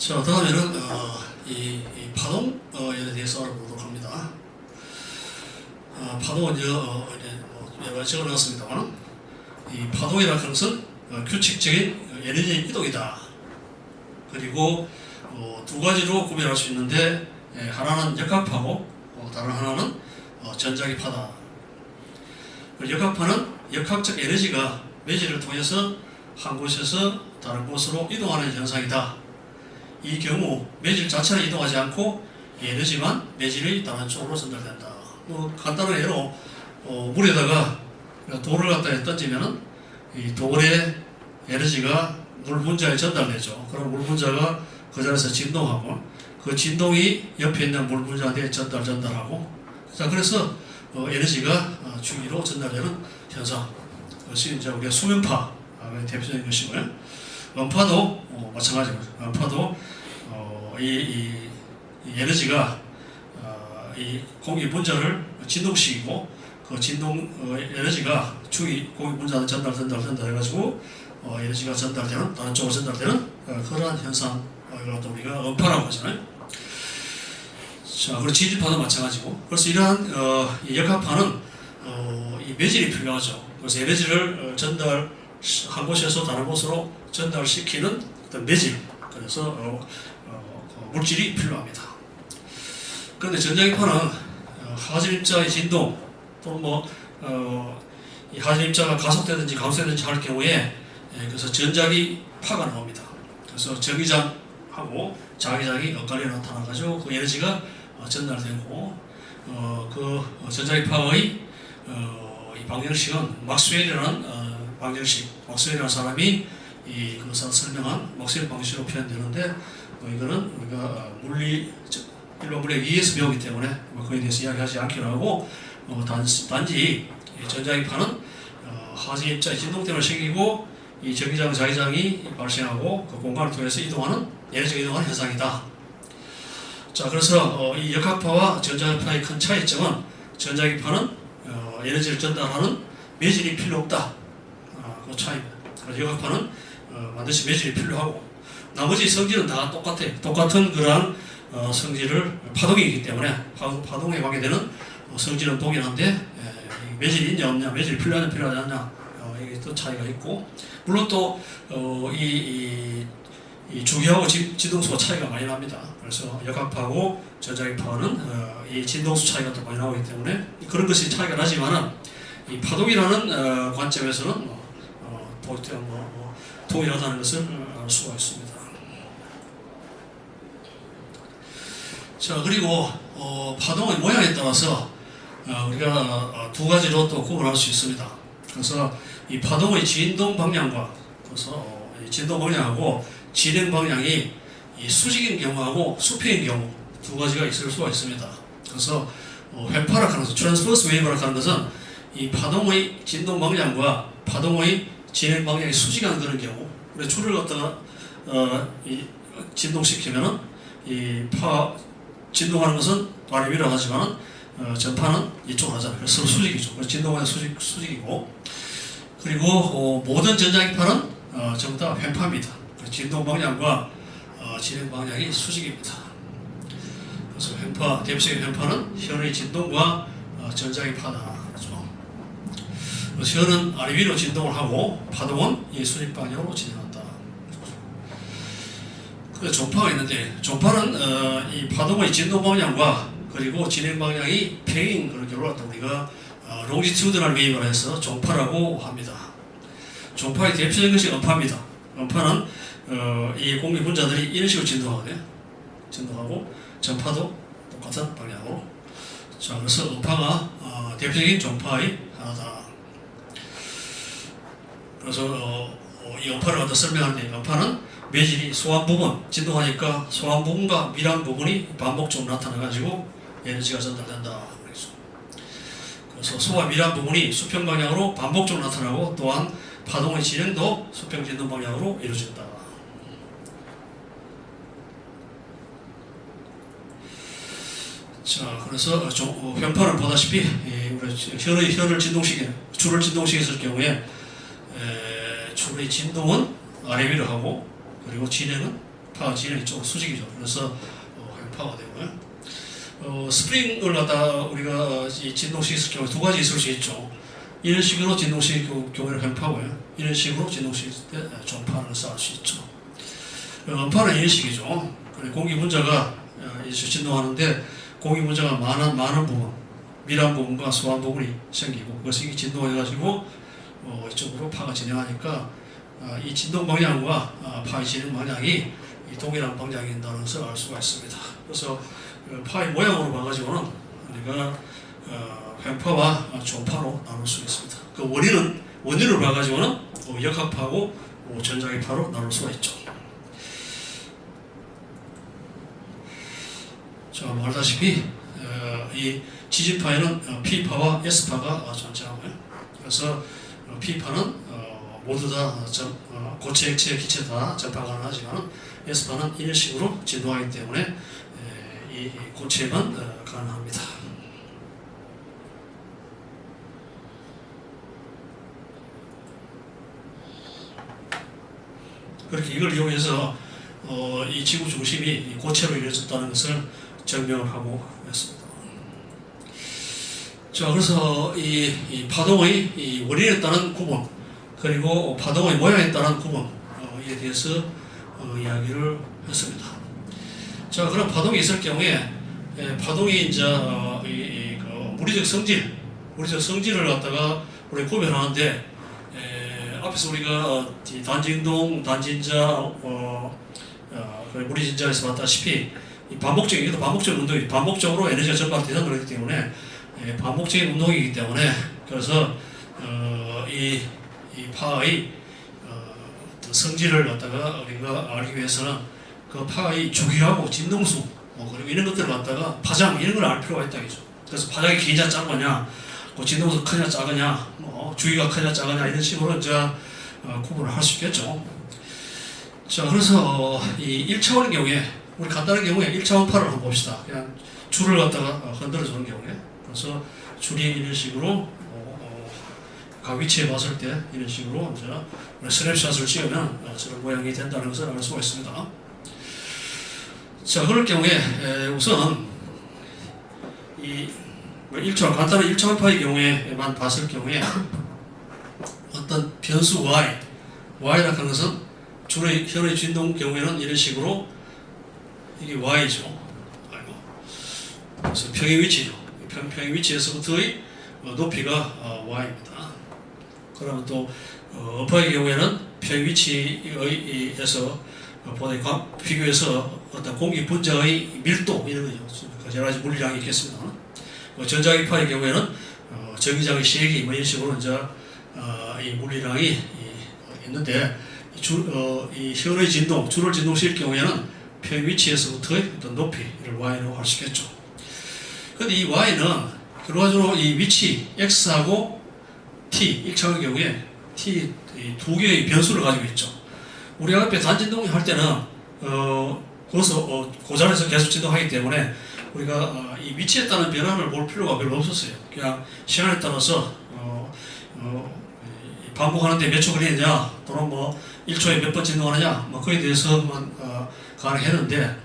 자, 다음에는 어, 이, 이 파동에 대해서 알아보도록 합니다. 어, 파동은 이제, 어, 이제 뭐 가지 적어놨습니다만, 이 파동이라는 것은 어, 규칙적인 에너지 이동이다. 그리고 어, 두 가지로 구별할 수 있는데, 예, 하나는 역학파고, 어, 다른 하나는 어, 전자기파다. 그 역학파는 역학적 에너지가 매질을 통해서 한 곳에서 다른 곳으로 이동하는 현상이다. 이 경우 매질 자체는 이동하지 않고 에너지만 매질이 다른 쪽으로 전달된다. 뭐 간단한 예로 어, 물에다가 돌을 갖다 던지면은 이 돌의 에너지가 물 분자에 전달되죠. 그럼 물 분자가 그 자리에서 진동하고 그 진동이 옆에 있는 물 분자한테 전달 전달하고 자 그래서 어, 에너지가 어, 주위로 전달되는 현상. 그것이 이제 우리가 수면파 아, 대표적인 것이고요. 음파도 어, 마찬가지입니다. 음파도 어, 이, 이, 이 에너지가 어, 이 공기 분자를 진동시키고 그 진동 어, 에너지가 주위 공기 분자한테 전달 전달 전달 해가지고 어, 에너지가 전달되는 다른 쪽으로 전달되는 어, 그러한 현상 어, 갖다 우리가 음파라고 하잖아요. 자, 그리고 지진파도 마찬가지고 그래서 이러한 어, 이 역학파는 어, 이 매질이 필요하죠. 그래서 에너지를 어, 전달 한 곳에서 다른 곳으로 전달시키는 어떤 매질 그래서 어, 어, 그 물질이 필요합니다. 그런데 전자기파는 어, 하진입자의 진동 또는 뭐 어, 이 하진입자가 가속되든지 감소되든지 할 경우에 예, 그래서 전자기 파가 나옵니다. 그래서 전기장하고 자기장이 엇갈려 나타나가지고 그 에너지가 어, 전달되고 어, 그 전자기파의 어, 이 방정식은 막스웰이라는 어, 방정식, 막스웰이라는 사람이 이 그것을 설명한 막스웰 방식으로 표현되는데 뭐 이거는 우리가 어, 물리 저, 일반 물리 위에서 배우기 때문에 뭐 그에 대해서 이야기하지 않기로 하고 어, 단지, 단지 이 전자기파는 어, 하진 입자의 진동점을 생기고 이 전기장 자기장이 발생하고 그 공간을 통해서 이동하는 에너지가 이동하는 현상이다. 자 그래서 어, 이 역학파와 전자기파의 큰 차이점은 전자기파는 어, 에너지를 전달하는 매질이 필요 없다. 아, 그 차이입니다. 그래서 역학파는 어, 반드시 매질이 필요하고 나머지 성질은 다 똑같아. 똑같은 그러한 어, 성질을 파동이기 때문에 파, 파동에 관계되는 어, 성질은 동일한데 에, 이 매질이 있냐 없냐, 매질이 필요하냐 필요하지 않냐 어, 이게 또 차이가 있고 물론 또 어, 이, 이, 이 주기하고 지, 진동수가 차이가 많이 납니다. 그래서 역학파하고 전자기파는 어, 이 진동수 차이가 또 많이 나오기 때문에 그런 것이 차이가 나지만은 이 파동이라는 어, 관점에서는 뭐, 어, 도, 뭐, 뭐, 동일하다는 것을 어, 알 수가 있습니다. 자 그리고 어, 파동의 모양에 따라서 어, 우리가 어, 두 가지로 또 구분할 수 있습니다. 그래서 이 파동의 진동 방향과 그래서 어, 이 진동 방향하고 진행 방향이 이 수직인 경우하고 수평인 경우 두 가지가 있을 수가 있습니다. 그래서 어, 회파락 하는 것은 트랜스퍼스 웨이브락 하는 것은 이 파동의 진동 방향과 파동의 진행 방향이 수직한 그런 경우 우리 줄을 갖다가 어, 이 진동시키면은 이 파 진동하는 것은 아래 위로 하지만 어, 전파는 이쪽으로 하잖아요. 그래서 수직이죠. 그래서 진동은 수직 수직이고 그리고 어, 모든 전자기파는 어, 전부 다 횡파입니다. 진동 방향과 어, 진행 방향이 수직입니다. 그래서 횡파 대표적인 횡파는 현의 진동과 어, 전자기파다. 그래서 현은 아래 위로 진동을 하고 파동은 이 수직 방향으로 진행한다. 그 종파가 있는데 종파는 어, 이 파동의 진동 방향과 그리고 진행 방향이 그런 경우를 갖다 우리가 어, 롱지튜드널 웨이브라 해서 종파라고 합니다. 종파의 대표적인 것이 음파입니다. 음파는 어, 이 공기 분자들이 이런 식으로 진동하거든요. 진동하고 전파도 똑같은 방향으로. 자, 그래서 음파가 어, 대표적인 종파의 하나다. 그래서 어, 어, 이 음파를 갖다 설명하는데 음파는 매질이 소한 부분 진동하니까 소한 부분과 밀한 부분이 반복적으로 나타나가지고 에너지가 전달된다. 그래서 소와 밀한 부분이 수평 방향으로 반복적으로 나타나고 또한 파동의 진행도 수평 진동 방향으로 이루어진다. 자, 그래서 조, 어, 변파를 보다시피 이 우리 혈의 혈을 진동시키 줄을 진동시켰을 경우에 에, 줄의 진동은 아래 위로 하고 그리고 진행은 파가 진행 이쪽으로 수직이죠. 그래서 어, 횡파가 되고요. 어, 스프링을 갖다 우리가 이 있을 경우 두 가지 있을 수 있죠. 이런 식으로 진동식 교- 경우에는 횡파고요. 이런 식으로 있을 때 전파를 쌓을 수 있죠. 어, 음파는 이런 식이죠. 공기 분자가 어, 진동하는데 공기 분자가 많은 많은 부분, 밀한 부분과 소한 부분이 생기고 그것이 진동해가지고 어, 이쪽으로 파가 진행하니까 아, 이 진동 방향과 아, 파의 진행 방향이 이 동일한 방향인다는 것을 알 수가 있습니다. 그래서 그 파의 모양으로 봐가지고는 우리가 어, 횡파와 조파로 나눌 수 있습니다. 그 원인은 원인을 봐가지고는 어, 역학파고 어, 전자기파로 나눌 수가 있죠. 자, 말다시피 어, 이 지진파에는 어, P파와 S파가 어, 존재하고요. 그래서 어, P파는 어, 모두 다 전, 어, 고체, 액체, 기체 다 전파 가능하지만 S파는 이런 식으로 진동하기 때문에 에, 이, 이 고체만 어, 가능합니다. 그렇게 이걸 이용해서 어, 이 지구 중심이 이 고체로 이루어졌다는 것을 증명을 하고 있습니다. 자, 그래서 이, 이 파동의 이 원인에 따른 구분 그리고 파동의 모양에 따른 구분에 대해서 어, 이야기를 했습니다. 자, 그럼 파동이 있을 경우에 에, 파동이 이제 어, 그 물리적 성질, 물리적 성질을 갖다가 우리 구별하는데 에, 앞에서 우리가 어, 이 단진동, 단진자, 어, 어, 그 무리진자에서 봤다시피 이 반복적인 이것도 반복적 운동이 반복적으로 에너지가 전파되는 거기 때문에 예, 반복적인 운동이기 때문에 그래서 어, 이, 이 파의 어, 성질을 갖다가 우리가 알기 위해서는 그 파의 주기하고 진동수 뭐 그리고 이런 것들을 갖다가 파장 이런 걸 알 필요가 있다 이죠. 그래서 파장이 기냐 작으냐, 그 진동수 크냐 작으냐, 뭐 주기가 크냐 작으냐 이런 식으로 이제 어, 구분을 할 수 있겠죠. 자, 그래서 어, 이 1차원의 경우에 우리 간단한 경우에 1차원 파를 한번 봅시다. 그냥 줄을 갖다가 어, 흔들어 주는 경우에 그래서 줄이 이런 식으로 각 위치에 봤을 때 이런 식으로 우리 스냅샷을 찍으면 어, 저런 모양이 된다는 것을 알 수가 있습니다. 자, 그럴 경우에 에, 우선 이 1차원 간단한 1차원 파의 경우에만 봤을 경우에 어떤 변수 y y라는 것은 줄의 혈의 진동 경우에는 이런 식으로 이게 y죠. 아이고. 그래서 평행 위치죠. 평, 평행 위치에서부터의 어, 높이가 어, y입니다. 그러면 또 어, 어파의 경우에는 평행 위치에서 어, 보다 과- 비교해서 어떤 공기 분자의 밀도 이런 거죠. 그 여러 가지 물량이 있겠습니다. 어, 전자기파의 경우에는 어, 전기장의 시액이 뭐 이런 식으로 이제 어, 이 물리량이 이, 어, 있는데 이 줄, 어, 이 현의 진동, 줄을 진동시킬 경우에는 평 위치에서부터의 어떤 높이를 y라고 할 수 있겠죠. 근데 이 y는 결과적으로 이 위치 x하고 t, 일차의 경우에 t 이두 개의 변수를 가지고 있죠. 우리가 앞에 단진동 할 때는 어, 거기서 어, 그 자리에서 계속 진동하기 때문에 우리가 어, 이 위치에 따른 변화를 볼 필요가 별로 없었어요. 그냥 시간에 따라서 어, 어, 이 반복하는데 몇 초 걸리느냐 또는 뭐 1초에 몇 번 진동하느냐 뭐 그에 대해서만 어, 가능했는데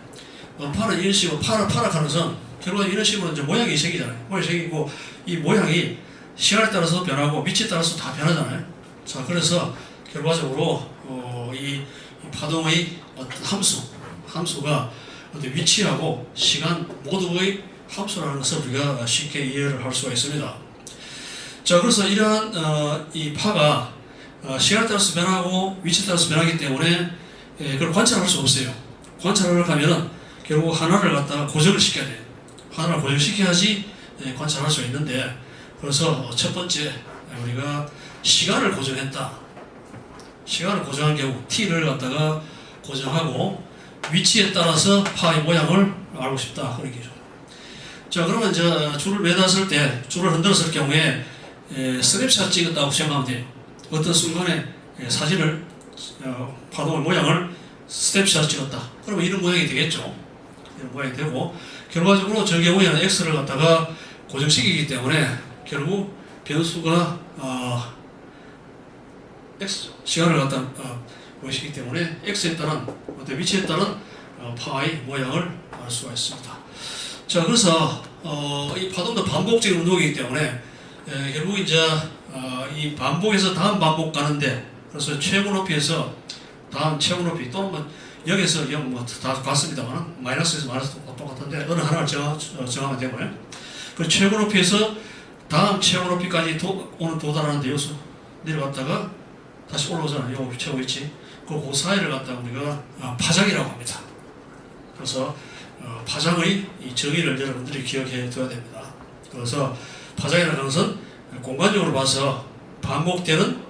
어, 파는 이런 식으로 파라 파락하는 선 결국 이런 식으로 이제 모양이 생기잖아요. 모양이 생기고 이 모양이 시간에 따라서 변하고 위치에 따라서 다 변하잖아요. 자 그래서 결과적으로 어, 이, 이 파동의 어떤 함수 함수가 어떤 위치하고 시간 모두의 함수라는 것을 우리가 쉽게 이해를 할 수가 있습니다. 자 그래서 이러한 어, 이 파가 어, 시간에 따라서 변하고 위치에 따라서 변하기 때문에 예, 그걸 관찰할 수 없어요. 관찰을 하면은 결국 하나를 갖다가 고정을 시켜야 돼요. 하나를 고정시켜야지 예, 관찰할 수 있는데 그래서 첫 번째 우리가 시간을 고정했다. 시간을 고정한 경우 t를 갖다가 고정하고 위치에 따라서 파의 모양을 알고 싶다 그런 거죠. 자 그러면 이제 줄을 매놨을 때 줄을 흔들었을 경우에 에, 스냅샷 찍었다고 생각하면 돼요. 어떤 순간에 에, 사진을 어, 파동의 모양을 스냅샷 찍었다. 그러면 이런 모양이 되겠죠. 이런 모양이 되고 결과적으로 저 경우에는 x를 갖다가 고정시키기 때문에 결국 변수가 어, x 시간을 갖다 어, 보시기 때문에 x에 따른 어떤 위치에 따른 어, 파의 모양을 알 수가 있습니다. 자, 그래서 어, 이 파동도 반복적인 운동이기 때문에 에, 결국 이제 어, 이 반복에서 다음 반복 가는데 그래서 최고 높이에서 다음 최고 높이 또는 뭐 여기서 영뭐다 같습니다만 마이너스에서 마이너스 똑같은데 어느 하나를 정하, 어, 정하면 되고요. 그 최고 높이에서 다음 최고 높이까지 도, 오늘 도달하는데 여기서 내려갔다가 다시 올라오잖아요. 요 최고 위치. 그, 그 사이를 갖다가 우리가 아, 파장이라고 합니다. 그래서 어, 파장의 이 정의를 여러분들이 기억해 둬야 됩니다. 그래서 파장이라는 것은 공간적으로 봐서 반복되는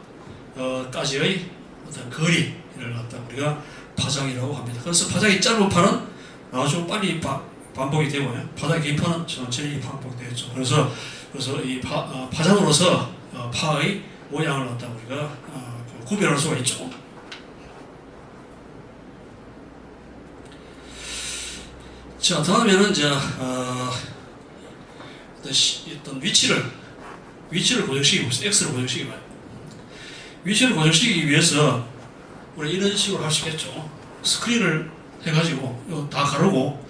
어, 까지의 어떤 거리를 갖다 우리가 파장이라고 합니다. 그래서 파장이 짧은 판은 아주 빨리 바, 반복이 되고요. 파장이 긴 판은 천천히 반복되겠죠. 그래서 그래서 이 파, 어, 파장으로서 어, 파의 모양을 갖다 우리가 어, 그 구별할 수가 있죠. 자 다음에는 이제 어, 시, 어떤 위치를 위치를 고정시키고 x를 고정시키고 요 위치를 고정시키기 위해서 우리 이런 식으로 할 수 있겠죠. 스크린을 해가지고 다 가르고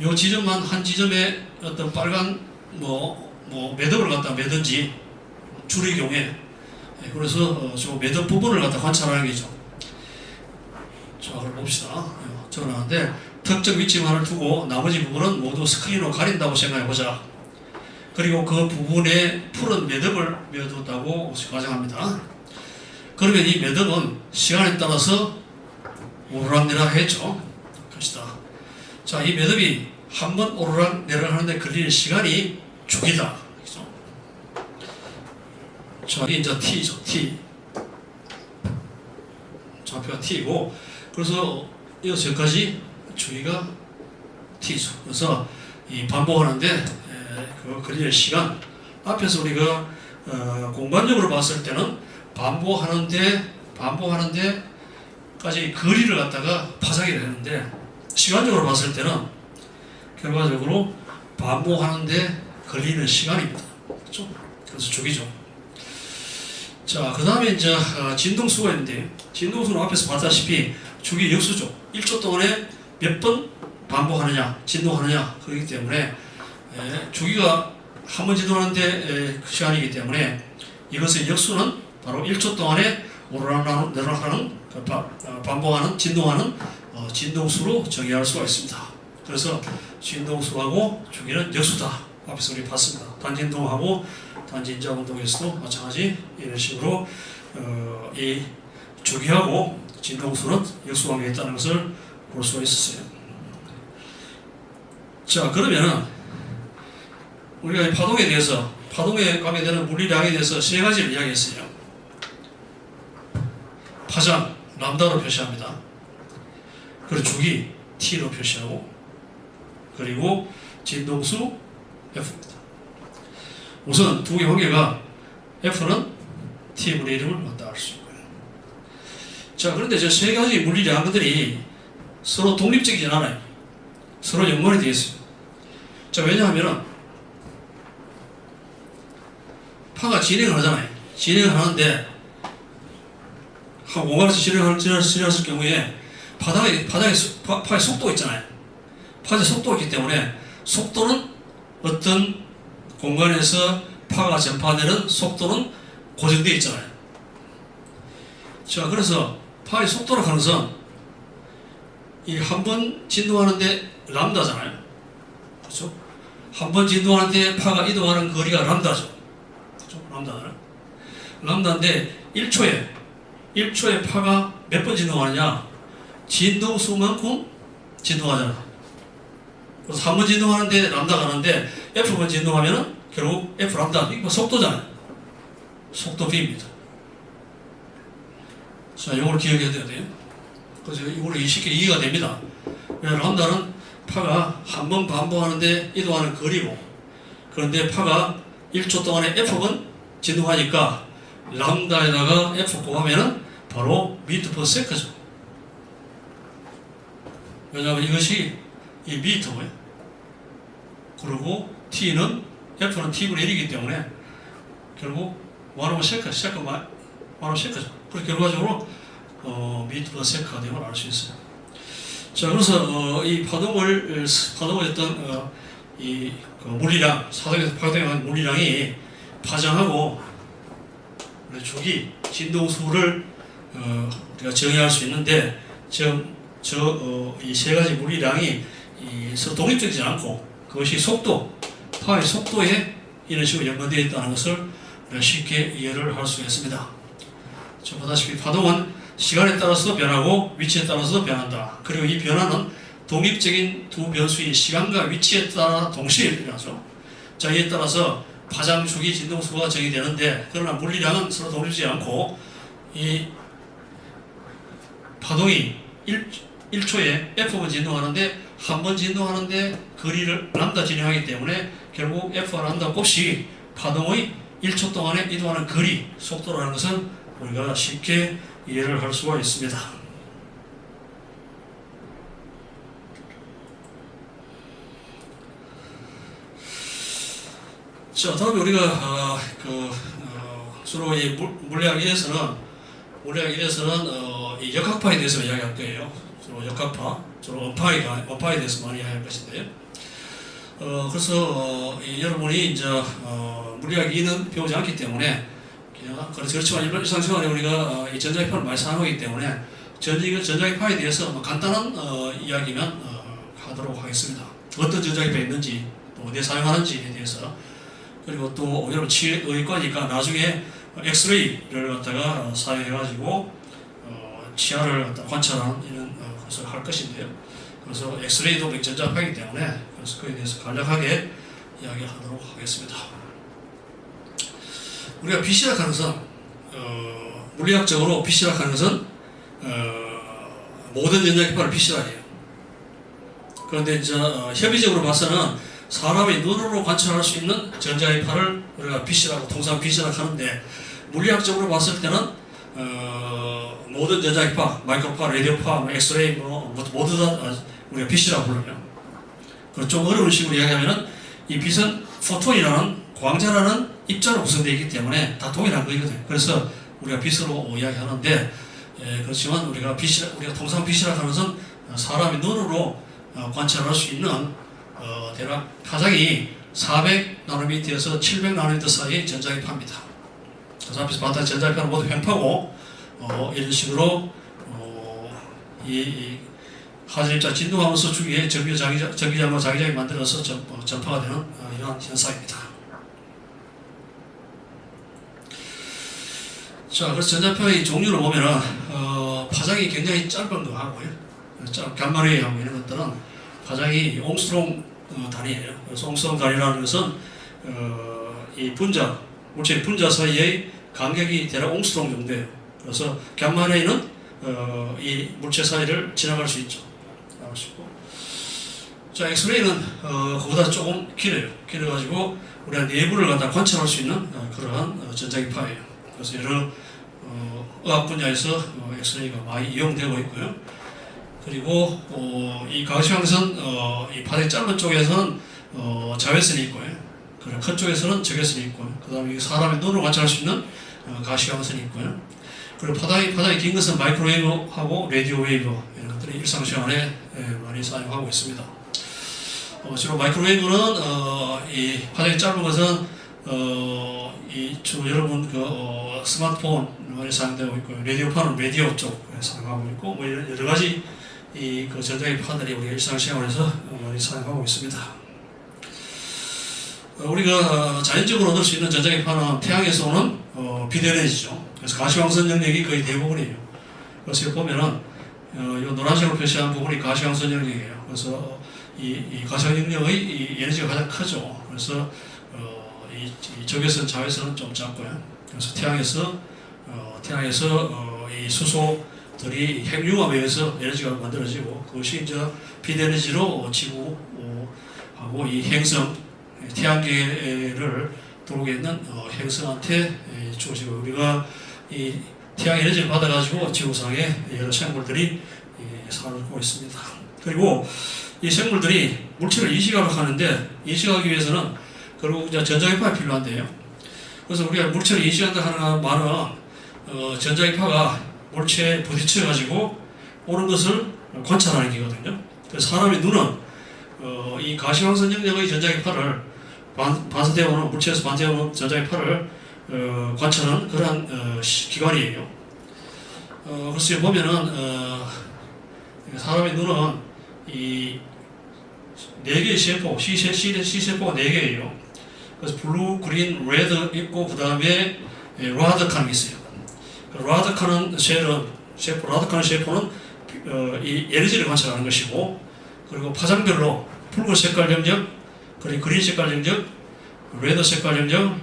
요 지점만 한 지점에 어떤 빨간 뭐 뭐 매듭을 갖다 매든지 줄의 경우에 예, 그래서 어, 저 매듭 부분을 갖다 관찰하는 게죠. 자, 그럼 봅시다. 적어놨는데 특정 위치만을 두고 나머지 부분은 모두 스크린으로 가린다고 생각해 보자. 그리고 그 부분에 푸른 매듭을 메어뒀다고 가정합니다. 그러면 이 매듭은 시간에 따라서 오르락내락 했죠. 것이다. 자, 이 매듭이 한 번 오르락내락 하는데 걸리는 시간이 주기다. 이게 이제 T죠. T. 좌표가 T이고, 그래서 여기서 여기까지 주기가 T죠. 그래서 이 반복하는데 에, 그 걸리는 시간 앞에서 우리가 어, 공간적으로 봤을 때는 반복하는데 반복하는데까지 거리를 갖다가 파장이 되는데 시간적으로 봤을 때는 결과적으로 반복하는데 걸리는 시간입니다. 그렇죠? 그래서 주기죠. 자, 그 다음에 이제 어, 진동수가 있는데 진동수는 앞에서 봤다시피 주기 역수죠. 1초 동안에 몇 번 반복하느냐, 진동하느냐 그렇기 때문에 에, 주기가 한 번 진동하는데 에, 그 시간이기 때문에 이것의 역수는 바로 1초 동안에 오르락내락 내락하는 그 바- 어, 반복하는 진동하는 어, 진동수로 정의할 수가 있습니다. 그래서 진동수하고 주기는 역수다. 앞에서 우리 봤습니다. 단진동하고 단진자 운동에서도 마찬가지 이런 식으로 어, 이 주기하고 진동수는 역수관계에 있다는 것을 볼 수가 있었어요. 자 그러면은 우리가 이 파동에 대해서 파동에 가게 되는 물리량에 대해서 세 가지를 이야기했어요. 파장 람다로 표시합니다. 그리고 주기 t로 표시하고 그리고 진동수 f입니다. 우선 두개 관계가 f는 t분의 1을 맞다 할수 있고요. 자 그런데 저 세 가지 물리량 것들이 서로 독립적이진 않아요. 서로 연관이 되어 있어요. 자 왜냐하면은 파가 진행을 하잖아요. 진행을 하는데 한 공간에서 진행을 진행했을 경우에 바닥에 바닥에 속- 파, 파의 속도가 있잖아요. 파의 속도가 있기 때문에 속도는 어떤 공간에서 파가 전파되는 속도는 고정되어 있잖아요. 자, 그래서 파의 속도를 하는 것은 이한 번 진동하는데 람다잖아요. 그렇죠? 한 번 진동하는데 파가 이동하는 거리가 람다죠. 그렇죠? 람다는. 람다인데 1초에 1초에 파가 몇 번 진동하느냐? 진동수만큼 진동하잖아. 그래서 한 번 진동하는데 람다가 하는데 F번 진동하면은 결국 F 람다 이거 속도잖아요. 속도 B입니다. 자, 이걸 기억해야 돼요. 그래서 이걸 쉽게 이해가 됩니다. 왜 람다는 파가 한 번 반복하는데 이동하는 거리고 그런데 파가 1초 동안에 F번 진동하니까 람다에다가 F 곱하면은 바로 미터 퍼 세크죠. 왜냐하면 이것이 이 미터고요. 그리고 T는 F는 T분의 1이기 때문에 결국 와노 세크, 세크 마, 와노 세크죠. 그래서 결과적으로 어, 세크가 되는 걸알수 있어요. 자, 그래서 어, 이 파동을 파동을 어떤 어, 이 그 물리량 사동에서 파동한 물리량이 파장하고 주기 진동수를 어, 우리가 정의할 수 있는데 지금 저이 세 가지 물리량이 이 서로 독립적이지 않고 그것이 속도 파의 속도에 이런 식으로 연관되어 있다는 것을 쉽게 이해를 할 수 있습니다. 저 보다시피 파동은 시간에 따라서 변하고 위치에 따라서 변한다. 그리고 이 변화는 독립적인 두 변수의 시간과 위치에 따라 동시에 일어나죠. 자, 이에 따라서 파장 주기 진동수가 정의되는데 그러나 물리량은 서로 독립되지 않고 이 파동이 1, 1초에 F번 진동하는데 한 번 진동하는데 거리를 람다 진행하기 때문에 결국 F와 람다 곱이 파동의 1초 동안에 이동하는 거리, 속도라는 것은 우리가 쉽게 이해를 할 수가 있습니다. 자, 다음에 우리가 어, 그 어, 주로 이 물- 물리학 1에서는 물리학 1에서는 어, 이 역학파에 대해서 이야기할 거예요. 주로 역학파, 주로 원파에 원파에 대해서 많이 이야기할 것인데요. 어, 그래서 어, 이 여러분이 이제 어, 물리학 2는 배우지 않기 때문에 그냥 그렇지 그렇지만 일상생활에 우리가 어, 이 전자기파를 많이 사용하기 때문에 전자 전자기파에 대해서 뭐 간단한 어, 이야기만 어, 하도록 하겠습니다. 어떤 전자기파 있는지 또 어디에 사용하는지에 대해서 그리고 또 여러분 치의과니까 나중에 엑스레이를 갖다가 어, 사용해가지고 어, 치아를 갖다 관찰하는 이런 어, 것을 할 것인데요. 그래서 엑스레이도 맥전자파이기 때문에 그래서 그에 대해서 간략하게 이야기하도록 하겠습니다. 우리가 빛이라 하는 것은 어, 물리학적으로 빛이라 하는 것은 어, 모든 전자기파를 빛이라 해요. 그런데 이제 어, 협의적으로 봐서는 사람이 눈으로 관찰할 수 있는 전자기파를 우리가 빛이라고 통상 빛이라고 하는데 물리학적으로 봤을 때는 어, 모든 전자기파, 마이크로파, 라디오파, 뭐 엑스레이 뭐 모두 다 우리가 빛이라고 불러요. 그리고 좀 어려운 식으로 이야기하면은 이 빛은 포톤이라는 광자라는 입자로 구성되어 있기 때문에 다 동일한 거거든요. 그래서 우리가 빛으로 이야기하는데 예, 그렇지만 우리가 빛이 우리가 통상 빛이라 하는 것은 사람이 눈으로 어, 관찰할 수 있는 어, 대략 파장이 400나노미터에서 700나노미터 사이의 전자기파입니다. 그래서 앞에서 봤던 전자기파는 모두 횡파고 어, 이런 식으로 어, 이, 이 하전입자 진동하면서 주위에 전기장과 자기장이 만들어서 전, 어, 전파가 되는 어, 이러한 현상입니다. 자, 그래서 전자파의 종류를 보면은 어, 파장이 굉장히 짧은 거 하고요. 짧, 감마레이하고 이런 것들은 파장이 옹스트롱 어, 단위예요. 그래서 옹스트롱 단위라는 것은 어, 이 분자, 물체의 분자 사이의 간격이 대략 옹스트롱 정도예요. 그래서 감마레이는 어, 이 물체 사이를 지나갈 수 있죠. 지나갈 수 있고. 자, 엑스레이는 어, 그보다 조금 길어요. 길어가지고 우리가 내부를 갖다 관찰할 수 있는 어, 그러한 어, 전자기파예요. 그래서 여러 어, 의학 분야에서 어, 엑스레이가 많이 이용되고 있고요. 그리고 어, 이 가시광선 어, 이 파대 짧은 쪽에서는 어, 자외선이 있고요. 그리고 큰 쪽에서는 적외선이 있고요. 그 다음에 이 사람의 눈으로 관찰할 수 있는 어, 가시광선이 있고요. 그리고 파장이 파장이 긴 것은 마이크로웨이브하고 라디오 웨이브 이런 것들이 일상생활에 예, 많이 사용하고 있습니다. 어, 주로 마이크로웨이브는 어, 이 파장이 짧은 것은 어, 이 주로 여러분 그 어, 스마트폰 많이 사용되고 있고 라디오파는 라디오 쪽 사용하고 있고 뭐 여러 가지 이그 전자기파들이 우리 일상생활에서 어, 많이 사용하고 있습니다. 어, 우리가 어, 자연적으로 얻을 수 있는 전자기파는 태양에서 오는 어, 비대에너지죠. 그래서 가시광선 영역이 거의 대부분이에요. 그래서 보면은 어, 이 노란색으로 표시한 부분이 가시광선 영역이에요. 그래서 이, 이 가시광 영역의 이 에너지가 가장 크죠. 그래서 어, 이, 이 적외선, 자외선은 좀 작고요. 그래서 태양에서 어, 태양에서 어, 이 수소들이 핵융합에 의해서 에너지가 만들어지고 그것이 이제 비대에너지로 지구하고 이 행성 태양계를 돌고 있는 어, 행성한테 에, 주어지고 우리가 이 태양 에너지를 받아가지고 지구상에 여러 생물들이 예, 살고 있습니다. 그리고 이 생물들이 물질을 인식하려고 하는데 인식하기 위해서는 결국 이제 전자기파가 필요한데요. 그래서 우리가 물체를 인식한다 하는 말은 어, 전자기파가 물체에 부딪혀 가지고 오는 것을 관찰하는 기거든요. 그래서 사람의 눈은 어, 이 가시광선 영역의 전자기파를 반, 반사되어 오는 물체에서 반사되어 오는 전자기파를 어, 관찰하는 그러한 어, 시- 기관이에요. 어, 그래서 보면은 어, 사람의 눈은 이 네 개의 세포, C세, C, C세포가 네 개예요. 그래서 블루, 그린, 레드 있고 그 다음에 라드칸이 있어요. 그 라드칸은 셀은 세포, 라드칸 세포는 어, 이 에너지를 관찰하는 것이고 그리고 파장별로 붉은 색깔 영역, 그리고 그린 색깔 영역, 레드 색깔 영역을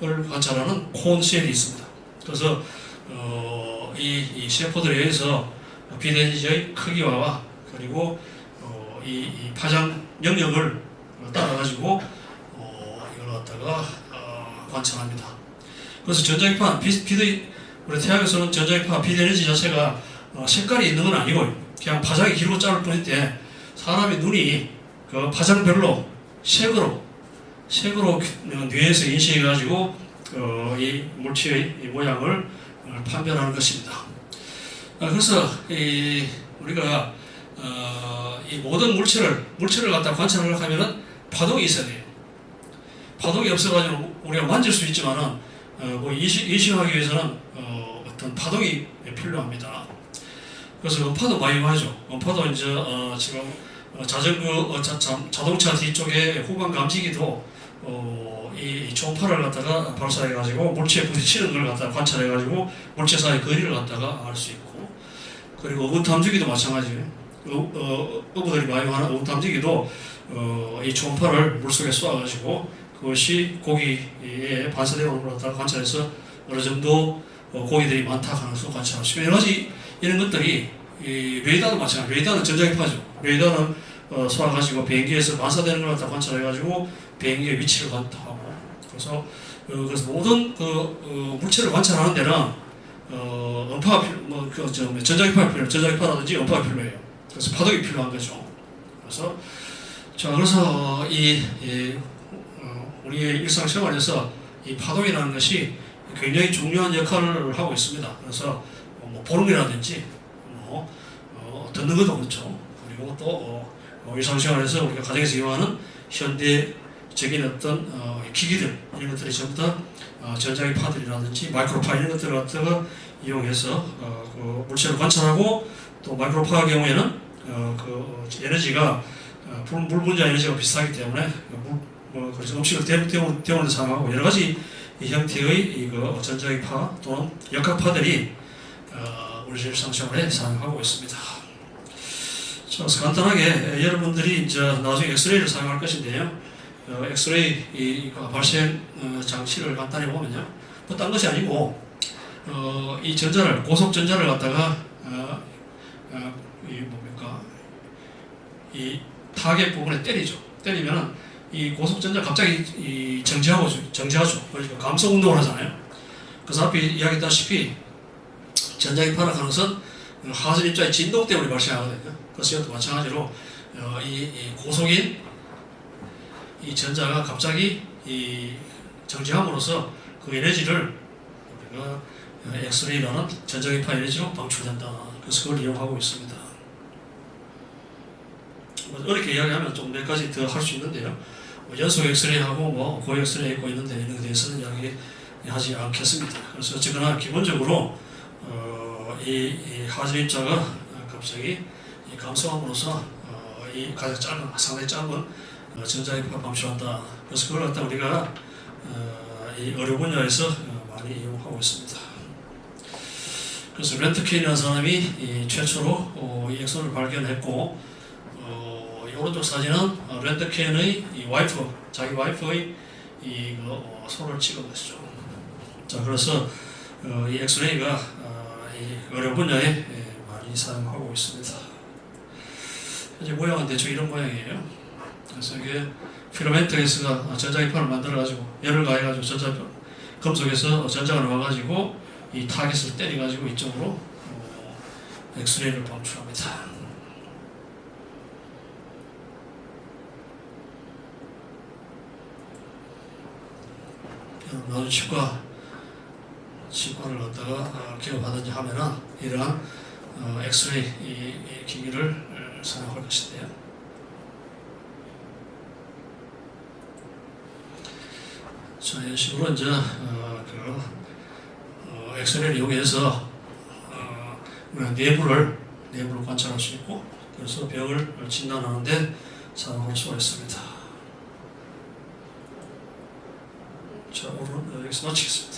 관찰하는 콘셀이 있습니다. 그래서 어, 이, 이 세포들에 의해서 비대지의 크기와 그리고 어, 이, 이 파장 영역을 따라 가지고 어, 이걸 갖다가 어, 관찰합니다. 그래서 전자기파 비, 비대 우리 태양에서는 전자기파 비대에너지 자체가 어, 색깔이 있는 건 아니고 그냥 파장이 길고 짧을 뿐인데 사람의 눈이 그 파장별로 색으로 색으로 뇌에서 인식해 가지고 어, 이 물체의 이 모양을 어, 판별하는 것입니다. 아, 그래서 이 우리가 어, 이 모든 물체를 물체를 갖다 관찰하려고 하면은 파동이 있어야 돼요. 파동이 없어가지고 우리가 만질 수 있지만은 어, 뭐 인식, 인식하기 위해서는 어, 어떤 파동이 필요합니다. 그래서 음파도 많이 하죠. 음파도 이제 어, 지금 어, 자전거 어, 자, 자, 자동차 뒤쪽에 후방 감지기도 어, 이, 이 초음파를 갖다가 발사해 가지고 물체에 부딪히는 걸 갖다가 관찰해 가지고 물체 사이 거리를 갖다가 알 수 있고 그리고 어탐지기도 마찬가지예요. 어, 어, 어부들이 많이 하는 어탐지기도 어, 이 초음파를 물속에 쏘아가지고 그것이 고기에 반사되는 걸 갖다가 관찰해서 어느 정도 어, 고기들이 많다 것을 관찰할 수 있고 여러 가지 이런 것들이 이 레이더도 마찬가지. 레이더는 전자기파죠. 레이더는 어, 쏘아가지고 비행기에서 반사되는 걸 갖다 관찰해가지고 비행기의 위치를 관찰하고 그래서 어, 그래서 모든 그 어, 물체를 관찰하는 데는 어, 음파가 필요, 뭐그 전자기파가 필요, 전자기파라든지 음파가 필요해요. 그래서 파동이 필요한 거죠. 그래서 자 그래서 이, 이 어, 우리의 일상생활에서 이 파동이라는 것이 굉장히 중요한 역할을 하고 있습니다. 그래서 뭐 보름이라든지 뭐 어, 듣는 것도 그렇죠. 그리고 또 어, 어, 일상생활에서 우리가 가정에서 이용하는 현대적인 어떤 어, 기기들 이런 것들이 전부 다 어, 전자기 파들이라든지 마이크로파 이런 것들을 갖다가 이용해서 어, 그 물체를 관찰하고 또 마이크로파의 경우에는 어, 그 어, 에너지가 어, 불- 물 분자 에너지가 비슷하기 때문에 물, 뭐, 그래서 음식을 데우, 데우는 데 사용하고 여러 가지 이 형태의 이거 전자기파 또는 역학파들이 어, 우리 일상생활에 사용하고 있습니다. 자, 그래서 간단하게 여러분들이 이제 나중에 엑스레이를 사용할 것인데요. 어, 엑스레이 이, 그 발생 어, 장치를 간단히 보면요. 뭐딴 것이 아니고 어, 이 전자를 고속 전자를 갖다가 어, 어, 이 뭡니까 이 타겟 부분에 때리죠. 때리면은 이 고속 전자 갑자기 이 정지하고 정지하죠. 그러니까 감속 운동을 하잖아요. 그래서 앞에 이야기했다시피 전자기파라 하는 것은 하전 입자의 진동 때문에 발생하거든요. 그래서 이것도 마찬가지로 어, 이, 이 고속인 이 전자가 갑자기 이 정지함으로써 그 에너지를 우리가 엑스레이라는 전자기파 에너지로 방출된다. 그래서 그걸 이용하고 있습니다. 뭐 어렵게 이야기하면 좀 몇 가지 더 할 수 있는데요. 뭐 연속 엑스레이하고 뭐 고액 엑스레이 있고 있는데 이런 데 대해서는 이야기하지 않겠습니다. 그래서 어쨌거나 기본적으로 어, 이, 이 하전 입자가 갑자기 이 감소함으로써 어, 이 가장 짧은 상당히 짧은 어, 전자기파 방출한다. 그래서 그걸 갖다 우리가 어, 이 의료 분야에서 어, 많이 이용하고 있습니다. 그래서 렌트케인이라는 사람이 이 최초로 어, 이 엑소를 발견했고 어, 이 오른쪽 사진은 어, 렌트케인의 이 와이프, 자기 와이프의 이 그, 어, 손을 찍은 것이죠. 자, 그래서 어, 이 엑스레이가 어, 이 의료 분야에 예, 많이 사용하고 있습니다. 현재 모양은 대충 이런 모양이에요. 그래서 이게 필라멘트 가스가 전자기파를 만들어가지고 열을 가해가지고 전자 금속에서 전자가 나와가지고 이 타겟을 때려가지고 이쪽으로 어, 엑스레이를 방출합니다. 나도 치과 치과를 갖다가 어, 기업하든지 하면은 이러한 어, 엑스레이 기기를 어, 사용할 것인데요. 자, 이런 식으로 이제 어, 그 어, 엑스레이를 이용해서 어, 내부를 내부를 관찰할 수 있고 그래서 병을 진단하는데 사용할 수가 있습니다. 자, 오늘 여기서 마치겠습니다.